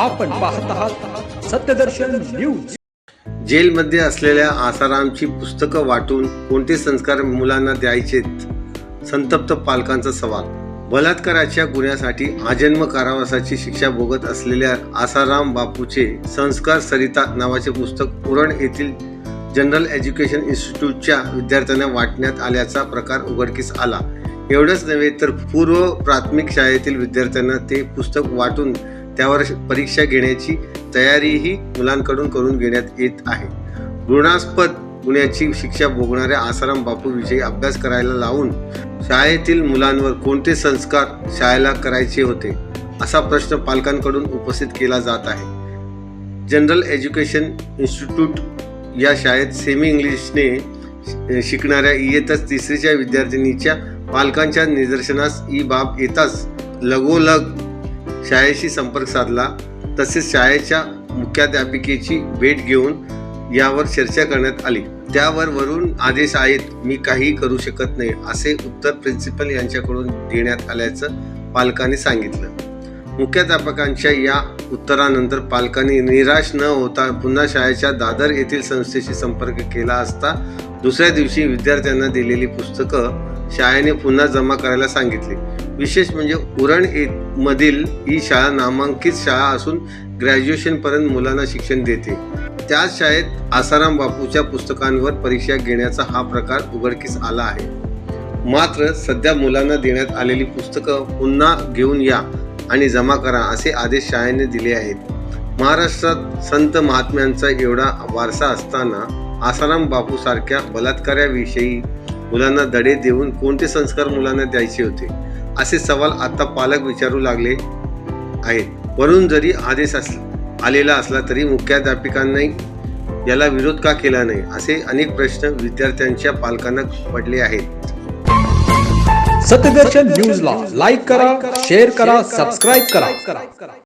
आपण पाहत आहात सत्यदर्शन न्यूज. जेलमध्ये असलेल्या आसारामची पुस्तकं वाटून कोणते संस्कार मुलांना द्यायचेत? संतप्त पालकांचा सवाल. बलात्काराच्या गुन्ह्यासाठी आजन्म कारावासाची शिक्षा भोगत असलेल्या आसाराम बापूचे संस्कार सरिता नावाचे पुस्तक उरण येथील जनरल एज्युकेशन इन्स्टिट्यूटच्या विद्यार्थ्यांना वाटण्यात आल्याचा प्रकार उघडकीस आला. एवढंच नव्हे तर पूर्व प्राथमिक शाळेतील विद्यार्थ्यांना ते पुस्तक वाटून त्यावर परीक्षा घेण्याची तयारीही मुलांकडून करून घेण्यात येत आहे. घृणास्पद गुन्ह्याची शिक्षा भोगणाऱ्या आसाराम बापूविषयी अभ्यास करायला लावून शाळेतील मुलांवर कोणते संस्कार शाळेला करायचे होते असा प्रश्न पालकांकडून उपस्थित केला जात आहे. जनरल एज्युकेशन इन्स्टिट्यूट या शाळेत सेमी इंग्लिशने शिकणाऱ्या इयत्ता तिसरीच्या विद्यार्थिनीच्या पालकांच्या निदर्शनास ही बाब येताच लगोलग शाळेशी संपर्क साधला तसेच शाळेच्या मुख्याध्यापिकेची भेट घेऊन यावर चर्चा करण्यात आली. त्यावर वरून आदेश आहेत मी काही करू शकत नाही असे उत्तर प्रिन्सिपल यांच्याकडून देण्यात आल्याचं पालकांनी सांगितलं. मुख्याध्यापकांच्या या उत्तरानंतर पालकांनी निराश न होता पुन्हा शाळेच्या दादर येथील संस्थेशी संपर्क केला असता दुसऱ्या दिवशी विद्यार्थ्यांना दिलेली पुस्तकं शाळेने पुन्हा जमा करायला सांगितले. विशेष म्हणजे उरण मधील ही शाळा नामांकित शाळा असून ग्रॅज्युएशनपर्यंत मुलांना शिक्षण देते. त्याच शाळेत आसाराम बापूच्या पुस्तकांवर परीक्षा घेण्याचा हा प्रकार उघडकीस आला आहे. मात्र सध्या मुलांना देण्यात आलेली पुस्तकं पुन्हा घेऊन या आणि जमा करा असे आदेश शाळेने दिले आहेत. महाराष्ट्रात संत महात्म्यांचा एवढा वारसा असताना आसाराम बापूसारख्या बलात्काराविषयी मुलांना धडे देऊन कोणते संस्कार मुलांना द्यायचे होते? असे सवाल आता पालक विचारू लागले आहेत. वरून जरी आदेश अस आलेला असला तरी मुख्याध्यापिकांनी याला विरोध का केला नाही? असे अनेक प्रश्न विद्यार्थ्यांच्या पालकांना पडले आहेत. सत्यदर्शन न्यूजला लाईक करा शेअर करा सबस्क्राईब करा.